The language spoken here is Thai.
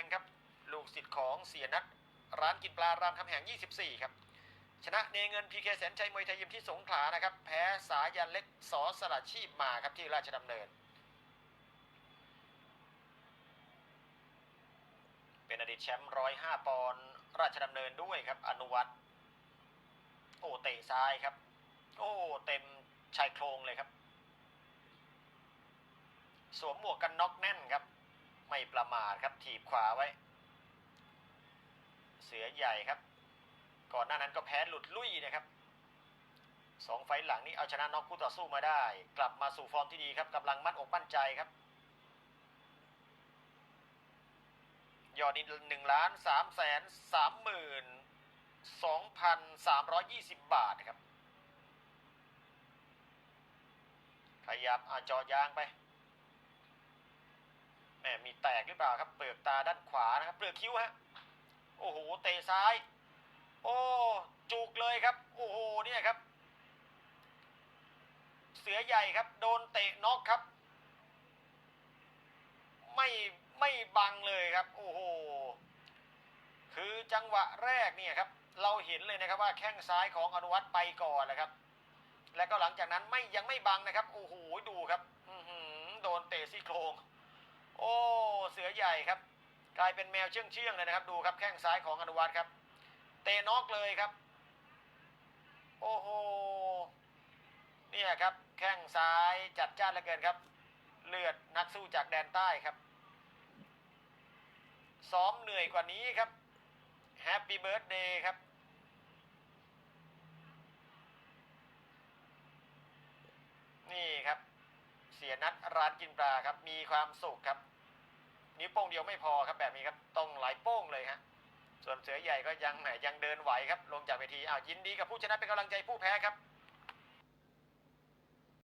งครับ ลูกศิษย์ของเสียนัทร้านกินปลารามคำแหง 24 ครับ ชนะเนเงินพีเคแสนชัยมวยไทยยิมที่สงขลานะครับ แพ้สายันเล็กสอสลัดชีพมาครับที่ราชดำเนิน เป็นอดีตแชมป์ร้อยห้าปอนด์ราชดำเนินด้วยครับ อนุวัตรโอ้เตะซ้ายครับ โอ้เต็มชายโครงเลยครับ สวมหมวกกันน็อกแน่นครับ ม่ประมาทครับถีบขวาไว้ เสือใหญ่ครับ ก่อนหน้านั้นก็แพ้หลุดลุยนะครับสองไฟหลังนี้เอาชนะน็อกคู่ต่อสู้มาได้ กลับมาสู่ฟอร์มที่ดีครับกำลังมั่นอกมั่นใจครับยอดนี้หนึ่งล้านสามแสนสามหมื่นสองพันสามร้อยยี่สิบบาทครับขยับอาจอยางไป มีแตกหรือเปล่าครับ เปลือกตาด้านขวานะครับเปลือกคิ้วฮะโอ้โหเตะซ้าย โอ้จุกเลยครับ โอ้โหเนี่ยครับ เสือใหญ่ครับ โดนเตะน็อกครับ ไม่ไม่บังเลยครับ โอ้โหคือจังหวะแรกเนี่ยครับ เราเห็นเลยนะครับว่าแข้งซ้ายของอนุวัตไปก่อนนะครับ แล้วก็หลังจากนั้นไม่ยังไม่บังนะครับ โอ้โหดูครับโดนเตะซี่โครง โอ้เสือใหญ่ครับ กลายเป็นแมวเชื่องเชื่องเลยนะครับ ดูครับแข้งซ้ายของอนุวัตครับ เตะน็อกเลยครับ โอ้โหเนี่ยครับ แข้งซ้ายจัดจ้านเหลือเกินครับ เลือดนักสู้จากแดนใต้ครับซ้อมเหนื่อยกว่านี้ครับแฮปปี้เบิร์ดเดย์ครับ นี่ครับ เสียนัดร้านกินปลาครับ มีความสุขครับ นิ้วโป้งเดียวไม่พอครับแบบนี้ครับต้องหลายโป้งเลยฮะส่วนเสือใหญ่ก็ยังแหมยังเดินไหวครับ ลงจากเวทีอ้าวยินดีกับผู้ชนะเป็นกำลังใจผู้แพ้ครับ